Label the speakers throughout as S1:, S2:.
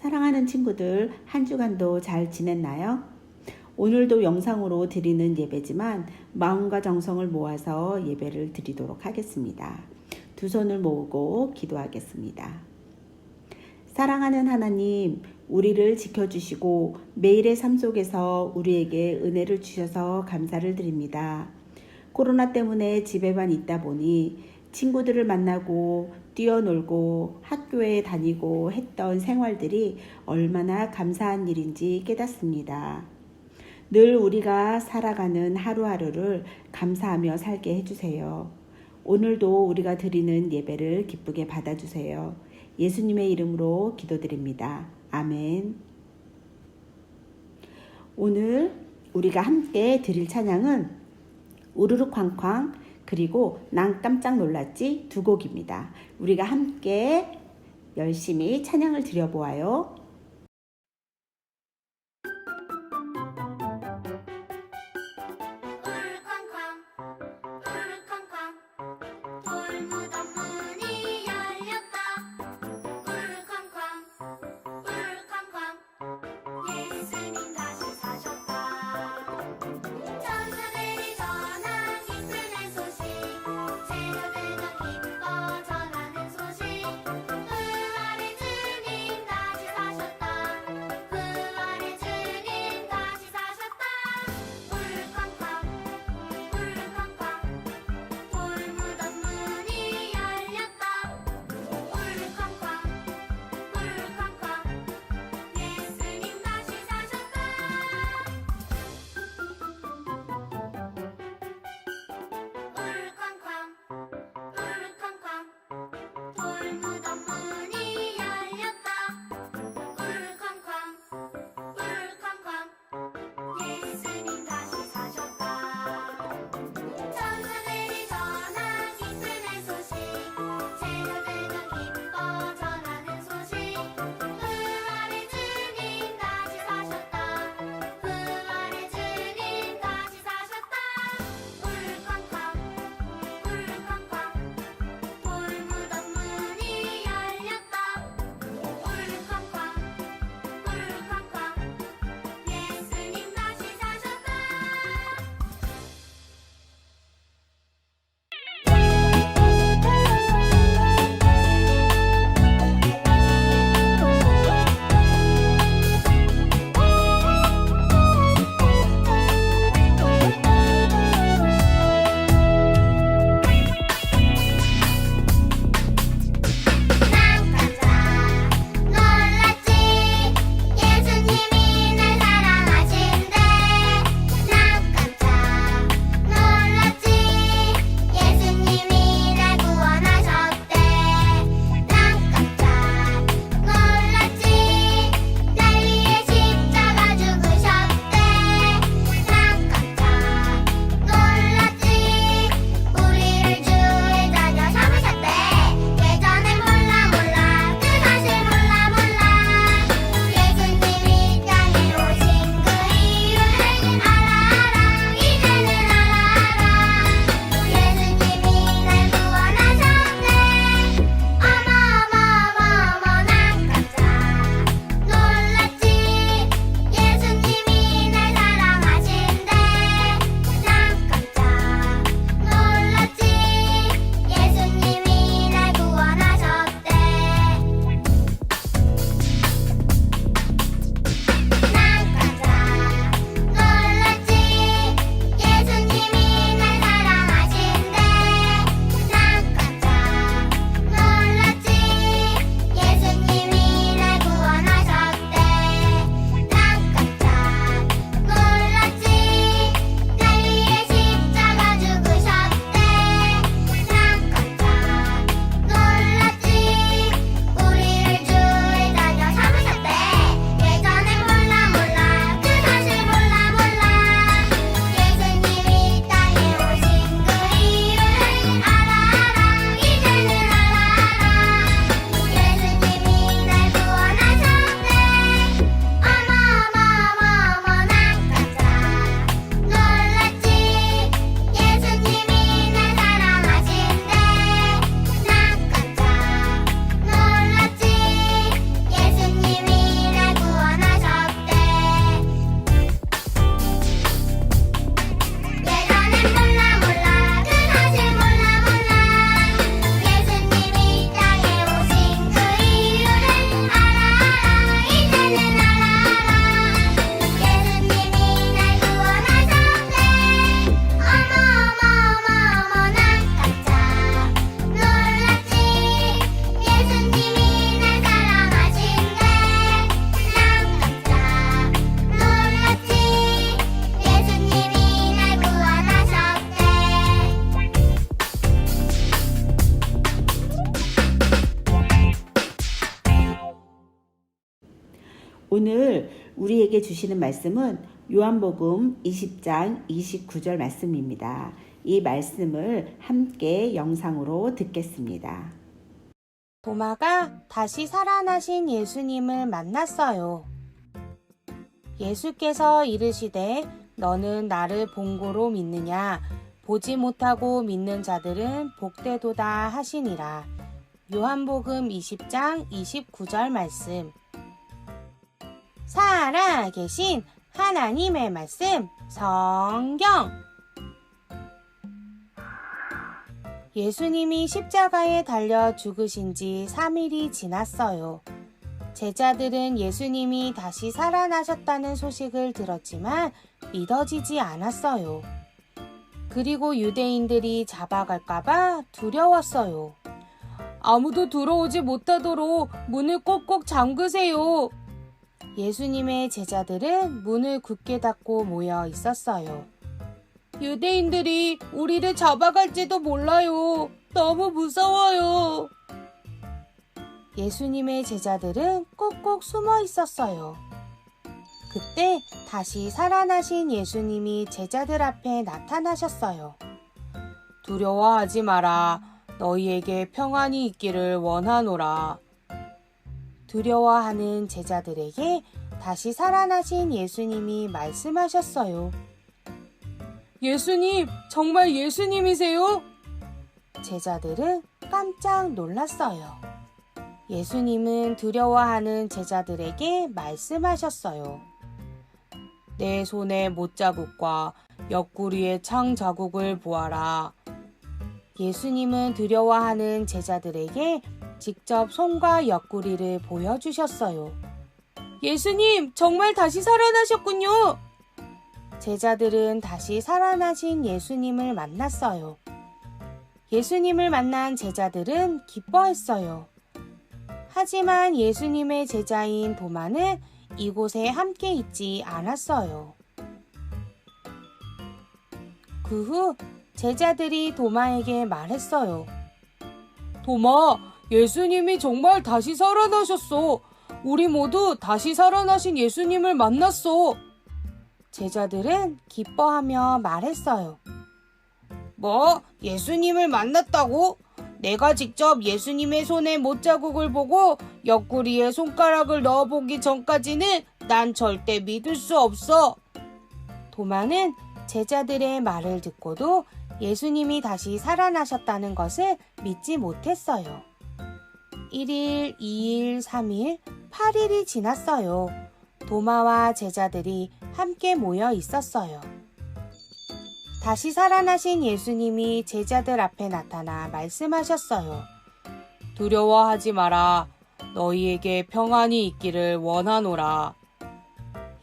S1: 사랑하는 친구들, 한 주간도 잘 지냈나요? 오늘도 영상으로 드리는 예배지만 마음과 정성을 모아서 예배를 드리도록 하겠습니다. 두 손을 모으고 기도하겠습니다. 사랑하는 하나님, 우리를 지켜주시고 매일의 삶 속에서 우리에게 은혜를 주셔서 감사를 드립니다. 코로나 때문에 집에만 있다 보니 친구들을 만나고 뛰어놀고 학교에 다니고 했던 생활들이 얼마나 감사한 일인지 깨닫습니다. 늘 우리가 살아가는 하루하루를 감사하며 살게 해주세요. 오늘도 우리가 드리는 예배를 기쁘게 받아주세요. 예수님의 이름으로 기도드립니다. 아멘. 오늘 우리가 함께 드릴 찬양은 우르르 쾅쾅 그리고 난 깜짝 놀랐지 두 곡입니다. 우리가 함께 열심히 찬양을 드려보아요. 우리에게 주시는 말씀은 요한복음 20장 29절 말씀입니다. 이 말씀을 함께 영상으로 듣겠습니다.
S2: 도마가 다시 살아나신 예수님을 만났어요. 예수께서 이르시되 너는 나를 본고로 믿느냐 보지 못하고 믿는 자들은 복되도다 하시니라. 요한복음 20장 29절 말씀. 살아계신 하나님의 말씀 성경. 예수님이 십자가에 달려 죽으신 지 3일이 지났어요. 제자들은 예수님이 다시 살아나셨다는 소식을 들었지만 믿어지지 않았어요. 그리고 유대인들이 잡아갈까봐 두려웠어요. 아무도 들어오지 못하도록 문을 꼭꼭 잠그세요. 예수님의 제자들은 문을 굳게 닫고 모여 있었어요. 유대인들이 우리를 잡아갈지도 몰라요. 너무 무서워요. 예수님의 제자들은 꼭꼭 숨어 있었어요. 그때 다시 살아나신 예수님이 제자들 앞에 나타나셨어요. 두려워하지 마라. 너희에게 평안이 있기를 원하노라. 두려워하는 제자들에게 다시 살아나신 예수님이 말씀하셨어요. 예수님, 정말 예수님이세요? 제자들은 깜짝 놀랐어요. 예수님은 두려워하는 제자들에게 말씀하셨어요. 내 손에 못자국과 옆구리의 창 자국을 보아라. 예수님은 두려워하는 제자들에게 직접 손과 옆구리를 보여주셨어요. 예수님, 정말 다시 살아나셨군요! 제자들은 다시 살아나신 예수님을 만났어요. 예수님을 만난 제자들은 기뻐했어요. 하지만 예수님의 제자인 도마는 이곳에 함께 있지 않았어요. 그 후 제자들이 도마에게 말했어요. 도마, 예수님이 정말 다시 살아나셨어. 우리 모두 다시 살아나신 예수님을 만났어. 제자들은 기뻐하며 말했어요. 뭐? 예수님을 만났다고? 내가 직접 예수님의 손에 못자국을 보고 옆구리에 손가락을 넣어보기 전까지는 난 절대 믿을 수 없어. 도마는 제자들의 말을 듣고도 예수님이 다시 살아나셨다는 것을 믿지 못했어요. 1일, 2일, 3일, 8일이 지났어요. 도마와 제자들이 함께 모여 있었어요. 다시 살아나신 예수님이 제자들 앞에 나타나 말씀하셨어요. 두려워하지 마라. 너희에게 평안이 있기를 원하노라.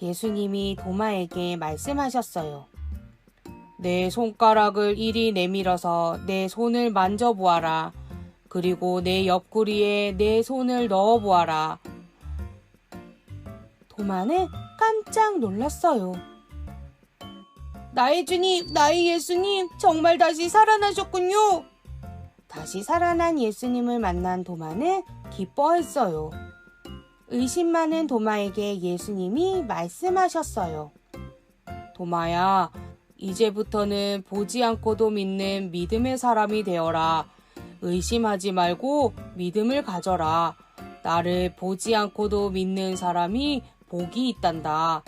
S2: 예수님이 도마에게 말씀하셨어요. 내 손가락을 이리 내밀어서 내 손을 만져보아라. 그리고 내 옆구리에 내 손을 넣어 보아라. 도마는 깜짝 놀랐어요. 나의 주님, 나의 예수님, 정말 다시 살아나셨군요. 다시 살아난 예수님을 만난 도마는 기뻐했어요. 의심 많은 도마에게 예수님이 말씀하셨어요. 도마야, 이제부터는 보지 않고도 믿는 믿음의 사람이 되어라. 의심하지 말고 믿음을 가져라. 나를 보지 않고도 믿는 사람이 복이 있단다.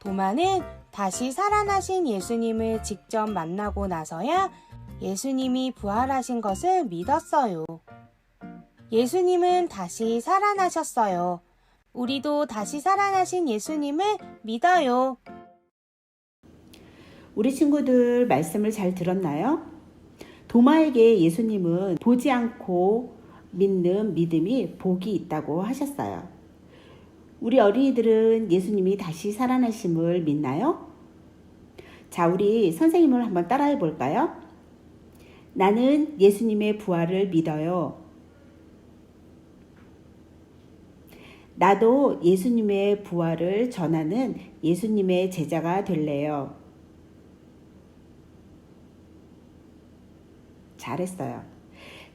S2: 도마는 다시 살아나신 예수님을 직접 만나고 나서야 예수님이 부활하신 것을 믿었어요. 예수님은 다시 살아나셨어요. 우리도 다시 살아나신 예수님을 믿어요.
S1: 우리 친구들 말씀을 잘 들었나요? 도마에게 예수님은 보지 않고 믿는 믿음이 복이 있다고 하셨어요. 우리 어린이들은 예수님이 다시 살아나심을 믿나요? 자, 우리 선생님을 한번 따라해 볼까요? 나는 예수님의 부활을 믿어요. 나도 예수님의 부활을 전하는 예수님의 제자가 될래요. 잘했어요.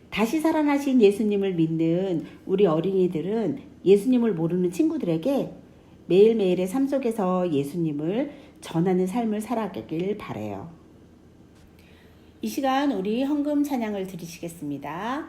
S1: 다시 살아나신 예수님을 믿는 우리 어린이들은 예수님을 모르는 친구들에게
S2: 매일매일의 삶 속에서 예수님을 전하는 삶을 살아가길 바래요. 이 시간 우리 헌금 찬양을 드리시겠습니다.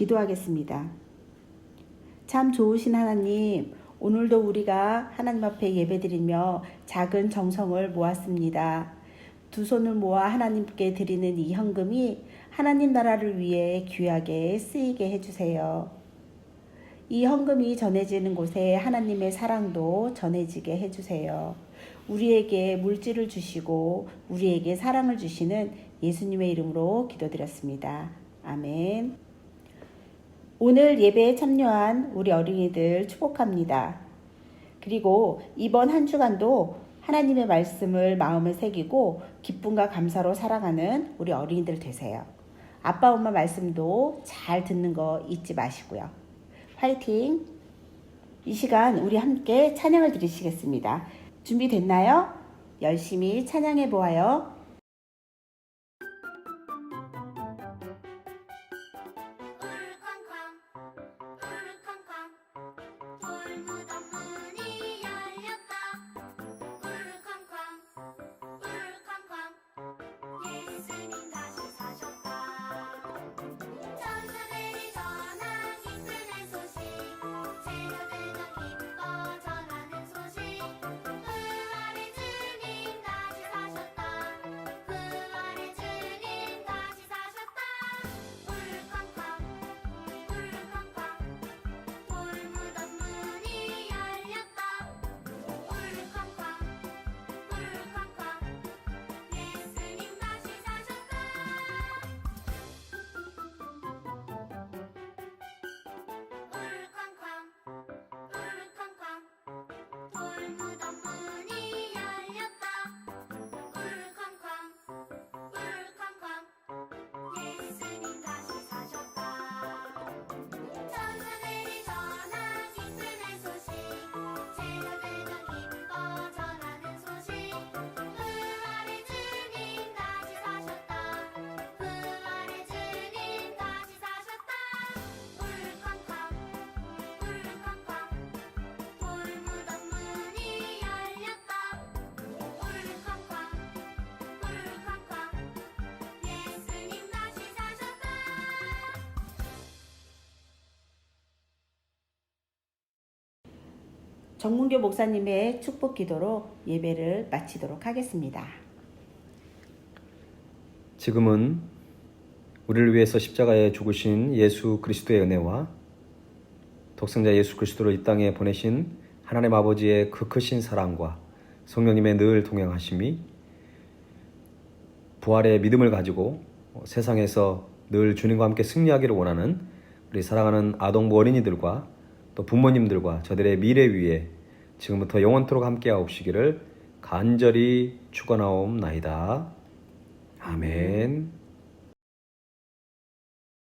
S2: 기도하겠습니다. 참 좋으신 하나님, 오늘도 우리가 하나님 앞에 예배드리며 작은 정성을 모았습니다. 두 손을 모아 하나님께 드리는 이 현금이 하나님 나라를 위해 귀하게 쓰이게 해주세요. 이 헌금이 전해지는 곳에 하나님의 사랑도 전해지게 해주세요. 우리에게 물질을 주시고 우리에게 사랑을 주시는 예수님의 이름으로 기도드렸습니다. 아멘. 오늘 예배에 참여한 우리 어린이들 축복합니다. 그리고 이번 한 주간도 하나님의 말씀을 마음에 새기고 기쁨과 감사로 살아가는 우리 어린이들 되세요. 아빠, 엄마 말씀도 잘 듣는 거 잊지 마시고요. 화이팅! 이 시간 우리 함께 찬양을 드리시겠습니다. 준비됐나요? 열심히 찬양해 보아요. 정문교 목사님의 축복 기도로 예배를 마치도록 하겠습니다.
S3: 지금은 우리를 위해서 십자가에 죽으신 예수 그리스도의 은혜와 독생자 예수 그리스도를 이 땅에 보내신 하나님 아버지의 그 크신 사랑과 성령님의 늘 동행하심이 부활의 믿음을 가지고 세상에서 늘 주님과 함께 승리하기를 원하는 우리 사랑하는 아동부 어린이들과 또 부모님들과 저들의 미래 위에 지금부터 영원토록 함께하옵시기를 간절히 축원하옵나이다. 아멘.